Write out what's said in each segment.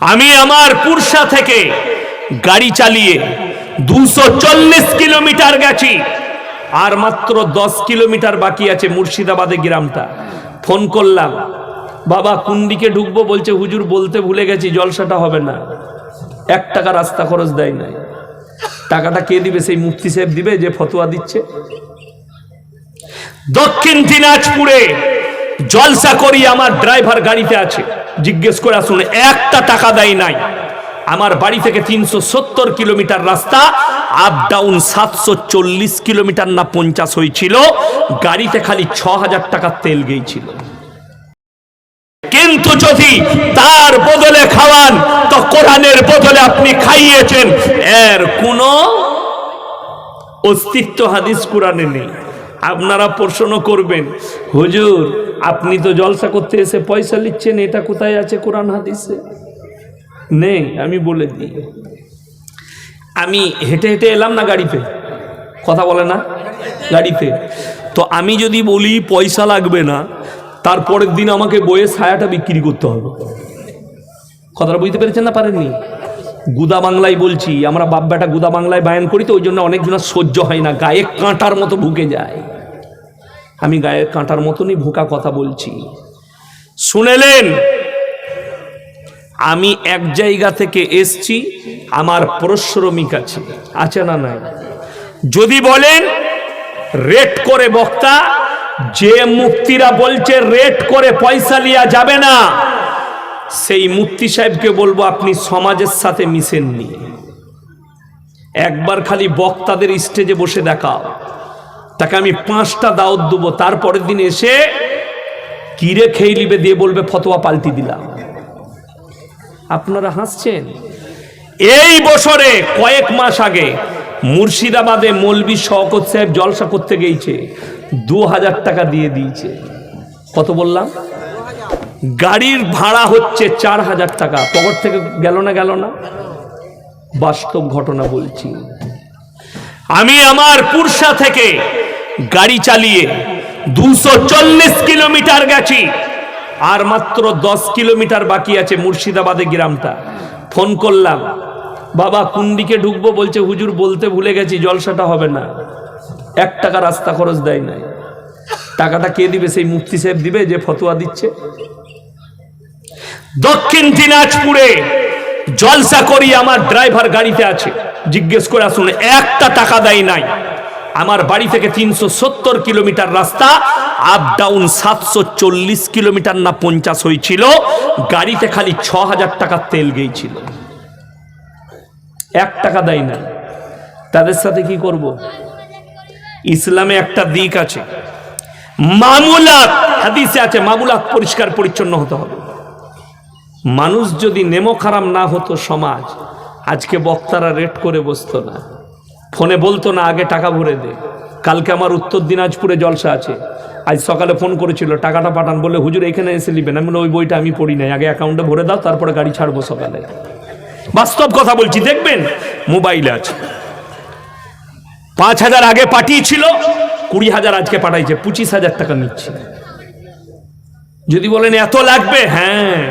আমি আমার পুরসা থেকে গাড়ি চালিয়ে দুশো কিলোমিটার গেছি। আর মাত্র দশ কিলোমিটার বাকি আছে মুর্শিদাবাদে গ্রামটা। ফোন করলাম, বাবা কোন দিকে ঢুকবো বলছে, হুজুর বলতে ভুলে গেছি, জলসাটা হবে না। এক টাকা রাস্তা খরচ দেয় নাই। টাকাটা কে দিবে? সেই মুফতি সাহেব দিবে, যে ফতোয়া দিচ্ছে। দক্ষিণ দিনাজপুরে জলসা করি, আমার ড্রাইভার গাড়িতে আছে। জিজ্ঞেস করে আসুন, একটা টাকা দেয় নাই। আমার বাড়ি থেকে তিনশো সত্তর কিলোমিটার রাস্তা আপ ডাউন সাতশো চল্লিশ কিলোমিটার না পঞ্চাশ হয়েছিল। গাড়িতে খালি ছ হাজার টাকার তেল গিয়েছিল। কিন্তু যদি তার বদলে খাওয়ান, তো কোরআনের বদলে আপনি খাইয়েছেন। এর কোনো অস্তিত্ব হাদিস কোরআনে নেই। আপনারা প্রশ্ন করবেন। হুজুর, আপনি তো জলসা করতে এসে পয়সা নিচ্ছেন এটা কোথায় আছে কোরআন হাদিসে? নেই আমি বলে দিই। আমি হেঁটে হেঁটে এলাম না গাড়িতে? কথা বলে না? গাড়িতে। তো আমি যদি বলি পয়সা লাগবে না তারপরের দিন আমাকে বইয়ের ছায়াটা বিক্রি করতে হবে। কথাটা বুঝতে পেরেছেন না পারেননি? গুদা বাংলায় বলছি, আমরা বাপ বেটা গুদা বাংলায় বায়ান করি তো, ওই জন্য অনেকজনের সহ্য হয় না, গায়ে কাঁটার মতো ঢুকে যায়। আমি গায়ে কাঁটার মতনই ভোকা কথা বলছি। শুনেলেন? আমি এক জায়গা থেকে এসছি, আমার পরশ্রমিক আছে। আছে না নাই? যদি বলেন, রেট করে বক্তা, যে মুক্তিরা বলছে রেট করে পয়সা লিয়া যাবে না, সেই মুক্তি সাহেবকে বলব আপনি সমাজের সাথে মিশেননি। একবার খালি বক্তাদের স্টেজে বসে দেখাও। তাকে আমি পাঁচটা দাওয়াত দেবো। তারপরের দিন এসে কিরে খেয়ে নিবে দিয়ে বলবে, ফতোয়া পাল্টি দিলাম। আপনারা হাসছেন? এই বছরে কয়েক মাস আগে মুর্শিদাবাদে মৌলবি শওকত সাহেব জলসা করতে গিয়েছে দু হাজার টাকা দিয়ে দিয়েছে। কত বললাম? গাড়ির ভাড়া হচ্ছে চার হাজার টাকা। পকেট থেকে গেল না গেল না? বাস্তব ঘটনা বলছি। আমি আমার পুরসা থেকে গাড়ি চালিয়ে দুশো কিলোমিটার গেছি। আর মাত্র দশ কিলোমিটার বাকি আছে মুর্শিদাবাদে গ্রামটা। ফোন করলাম, বাবা, কোন দিকে ঢুকবো? বলছে, হুজুর, বলতে ভুলে গেছি, জলসাটা হবে না। এক টাকা রাস্তা খরচ দেয় নাই। টাকাটা কে দিবে? সেই মুফতি সাহেব দিবে, যে ফতোয়া দিচ্ছে। দক্ষিণ দিনাজপুরে জলসা করি, আমার ড্রাইভার গাড়িতে আছে। জিজ্ঞেস করে আসুন, একটা টাকা দেয় নাই। আমার বাড়ি থেকে তিনশো সত্তর কিলোমিটার রাস্তা আপ ডাউন সাতশো চল্লিশ কিলোমিটার না পঞ্চাশ হয়েছিল। গাড়িতে খালি ছ হাজার টাকার তেল গিয়েছিল। এক টাকা দেয় না। তাদের সাথে কি করব? ইসলামে একটা দিক আছে। মামুলাত, হাদিসে আছে, মামুলাত পরিষ্কার পরিচ্ছন্ন হতে হবে। মানুষ যদি নেমো খারাপ না হতো সমাজ, আজকে বক্তারা রেট করে বসতো না। ফোনে বলতো না, আগে টাকা ভরে দে। কালকে আমার উত্তর দিনাজপুরে জলসা আছে। আজ সকালে ফোন করেছিল, টাকাটা পাঠান। বলে হুজুর, এখানে এসে নিবেন। আমি ওই বইটা আমি পড়ি নাই। আগে অ্যাকাউন্টে ভরে দাও, তারপরে গাড়ি ছাড়বো সকালে। বাস্তব কথা বলছি, দেখবেন? মোবাইলে আছে। পাঁচ হাজার আগে পাঠিয়েছিল, কুড়ি হাজার আজকে পাঠাইছে, পঁচিশ হাজার টাকা নিচ্ছে। যদি বলেন, এত লাগবে? হ্যাঁ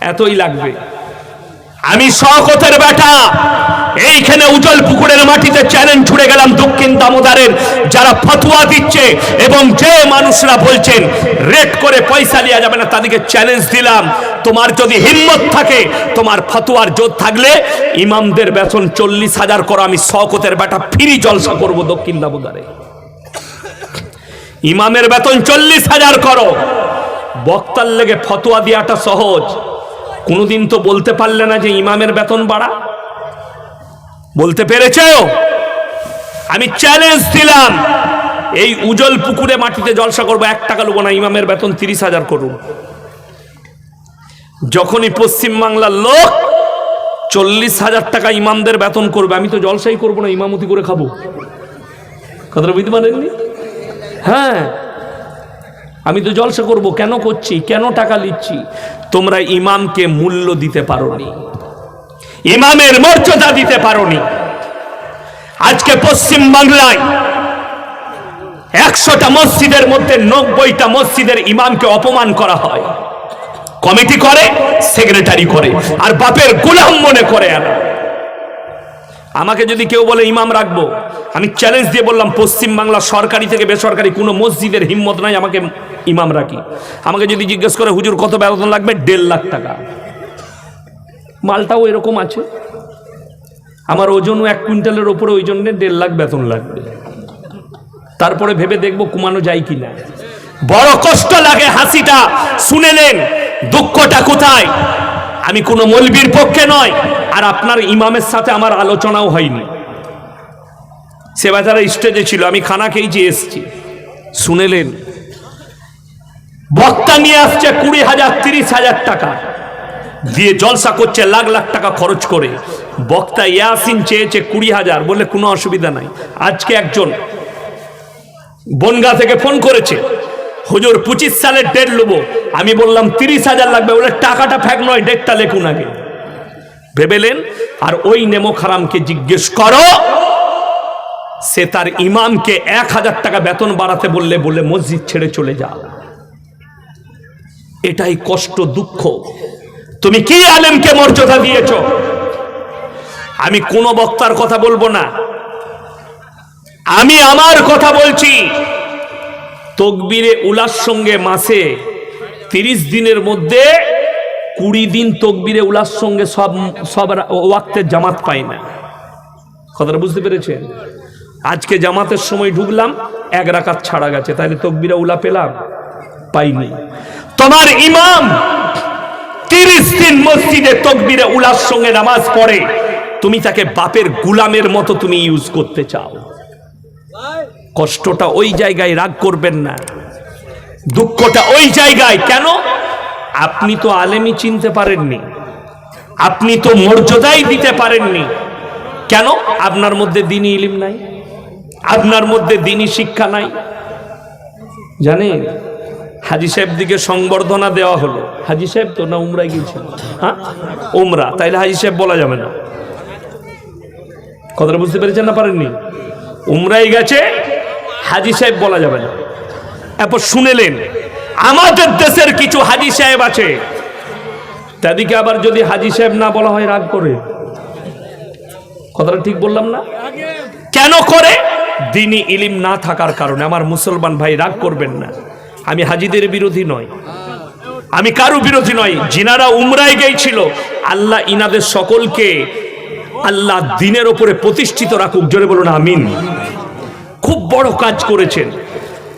এতই লাগবে। আমি শকতের বেটা। এইখানে উজল পুকুরের মাটিতে চ্যালেঞ্জ ছুড়ে গেলাম দক্ষিণ দামোদরের। যারা ফতুয়া দিচ্ছে এবং যে মানুষরা বলছেন, রেট করে পয়সা নেওয়া যাবে না, তাদেরকে চ্যালেঞ্জ দিলাম। তোমার যদি হিম্মত থাকে, তোমার ফতুয়ার জোর থাকলে ইমামদের বেতন চল্লিশ হাজার করো, আমি শকতের বেটা ফ্রি জলসা করব দক্ষিণ দামোদরে। ইমামের বেতন চল্লিশ হাজার করো। বক্তার লেগে ফতোয়া দেওয়াটা সহজ। কোনোদিন তো বলতে পারলে না যে ইমামের বেতন বাড়া। বলতে পেরেছ? আমি চ্যালেঞ্জ দিলাম। এই উজল পুকুরে মাটিতে জলসা করব, এক টাকা নেব না, ইমামের বেতন তিরিশ হাজার করুন। যখনই পশ্চিম বাংলার লোক চল্লিশ হাজার টাকা ইমামদের বেতন করবে, আমি তো জলসাই করব না, ইমামতি করে খাব। কথাটা বুঝতে পারেননি হ্যাঁ। আমি তো জলসা করব, কেন করছি, কেন টাকা নিচ্ছি? তোমরা ইমামকে মূল্য দিতে পারোনি। ইমামের মর্যাদা দিতে পারোনি। আজকে পশ্চিম বাংলায় একশোটা মসজিদের মধ্যে নব্বইটা মসজিদের ইমামকে অপমান করা হয়। কমিটি করে, সেক্রেটারি করে, আর বাপের গোলাম মনে করে আর আমাকে যদি কেউ বলে, ইমাম রাখব, আমি চ্যালেঞ্জ দিয়ে বললাম, পশ্চিম বাংলা সরকারি থেকে বেসরকারি কোনো মসজিদের হিম্মত নাই আমাকে ইমাম রাখি। আমাকে যদি জিজ্ঞেস করে, হুজুর, কত বেতন লাগবে? দেড় লাখ টাকা। মালটাও এরকম আছে। আমার ওজনও এক কুইন্টালের ওপরে, ওই জন্যে দেড় লাখ বেতন লাগবে। তারপরে ভেবে দেখব, কমানো যায় কি না বড় কষ্ট লাগে হাসিটা। শুনে নেন, দুঃখটা কোথায়? আমি কোনো মলবির পক্ষে নয়। আর আপনার ইমামের সাথে আমার আলোচনাও হয়নি। সে বেচারা স্টেজে ছিল, আমি খানা খেয়েছি, এসছি। শুনেলেন, বক্তা নিয়ে আসছে কুড়ি হাজার, তিরিশ হাজার টাকা। দিয়ে জলসা করছে, লাখ লাখ টাকা খরচ করে। বক্তা ইয়াসিন চেয়েছে কুড়ি হাজার বলে কোনো অসুবিধা নাই। আজকে একজন বনগা থেকে ফোন করেছে, হুজুর, পঁচিশ সালের ডেট নেব আমি বললাম, তিরিশ হাজার লাগবে। বলে, টাকাটা ফ্যাক নয় ডেটটা লেখুন আগে। ভেবেলেন আর ওই নেমো খারামকে জিজ্ঞেস করো। সে তার ইমামকে এক হাজার টাকা বেতন বাড়াতে বললে বলে মসজিদ ছেড়ে চলে যাও এটাই কষ্ট, দুঃখ। তুমি কি আলেমকে মর্যাদা দিয়েছ? আমি কোনো বক্তার কথা বলব না। আমি আমার কথা বলছি। তকবিরে উলার সঙ্গে মাসে তিরিশ দিনের মধ্যে কুড়ি দিন তকবিরে উলার সঙ্গে সব সব ওয়াক্তের জামাত পাই না। কথাটা বুঝতে পেরেছেন? আজকে জামাতের সময় ঢুকলাম, এক রাকাত ছাড়া গেছে তাহলে তকবিরে উলা পেলাম? পাইনি তোমার ইমাম তিরিশ দিন মসজিদে তকবিরে উলার সঙ্গে নামাজ পড়ে, তুমি তাকে বাপের গুলামের মতো তুমি ইউজ করতে চাও। কষ্টটা ওই জায়গায় রাগ করবেন না। দুঃখটা ওই জায়গায়, কেন? আপনি তো আলেমি চিনতে পারেননি। আপনি তো মর্যাদাই দিতে পারেননি। কেন? আপনার মধ্যে দিনই ইলিম নাই। আপনার মধ্যে দিনই শিক্ষা নাই। জানেন, হাজি সাহেব দিকে সংবর্ধনা দেওয়া হলো। হাজি সাহেব তো না উমরায় গিয়েছিল? হ্যাঁ? উমরা। তাইলে হাজি সাহেব বলা যাবে না। কথাটা বুঝতে পেরেছেন না পারেননি? উমরাই গেছে, হাজি সাহেব বলা যাবে না। এরপর শুনেলেন আমাদের দেশের কিছু হাজি সাহেব আছে। তাদেরকে আবার যদি হাজি সাহেব না বলা হয় রাগ করে? কথাটা ঠিক বললাম না? কেন করে? দিনই ইলিম না থাকার কারণে। আমার মুসলমান ভাই রাগ করবেন না। আমি হাজিদের বিরোধী নয় আমি কারও বিরোধী নয় জিনারা উমরায় গিয়েছিল, আল্লাহ ইনাদের সকলকে আল্লাহ দিনের ওপরে প্রতিষ্ঠিত রাখুক। জোরে বলুন, আমিন। খুব বড় কাজ করেছেন।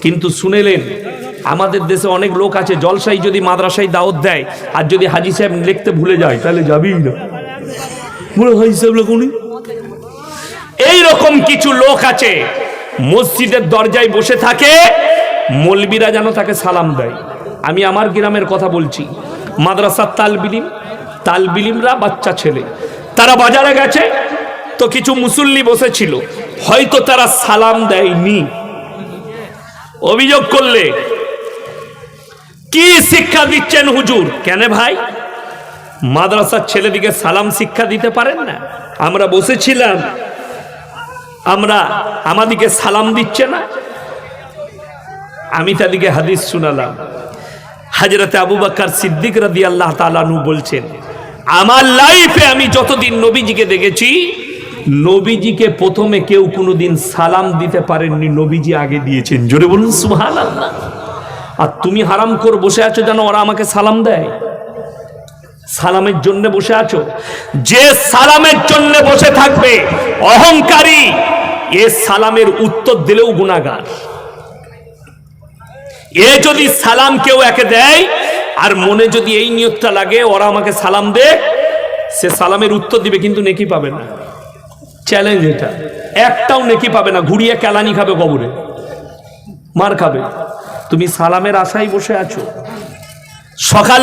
কিন্তু শুনেলেন আমাদের দেশে অনেক লোক আছে জলসাই যদি মাদ্রাসায় দাওয়াত দেয়, আর যদি হাজি সাহেব লিখতে ভুলে যায়, তাহলে যাবেই না। বলে, হাজি সাহেব লেখুনি এইরকম কিছু লোক আছে, মসজিদের দরজায় বসে থাকে, মলবিরা যেন তাকে সালাম দেয়। আমি আমার গ্রামের কথা বলছি। মাদ্রাসার তালবিলিম, তালবিলিমরা বাচ্চা ছেলে। তারা বাজারে গেছে, তো কিছু মুসল্লি বসেছিল। হয়তো তারা সালাম দেয়নি। অভিযোগ করলে কি শিক্ষা দিচ্ছেন হুজুর? কেন ভাই? মাদ্রাসার ছেলেদিকে সালাম শিক্ষা দিতে পারেন না? আমরা বসেছিলাম, আমরা আমাদিকে সালাম দিচ্ছে না। আমি তাদেরকে হাদিস শুনালাম। হাজরতে আবু বাক্কার সিদ্দিক রাদি আল্লাহ তালানু বলছেন, আমার লাইফে আমি যতদিন নবীজিকে দেখেছি, নবীজিকে প্রথমে কেউ কোনোদিন সালাম দিতে পারেননি, নবীজি আগে দিয়েছেন। জোরে বলুন সুহান আল্লাহ আর তুমি হারাম কর, বসে আছো যেন ওরা আমাকে সালাম দেয়। সালামের জন্য বসে আছো। যে সালামের জন্য বসে থাকবে, অহংকারী, এ সালামের উত্তর দিলেও গুণাগার এ যদি সালাম কেউ একে দেয়, আর মনে যদি এই নিয়তটা লাগে, ওরা আমাকে সালাম দে, সে সালামের উত্তর দিবে, কিন্তু নেকি পাবে না। চ্যালেঞ্জ এটা। একটাও নেকি পাবে না, ঘুরিয়ে কেলানি খাবে কবরে। মার খাবে। তুমি সালামের আশায় বসে আছো। সকাল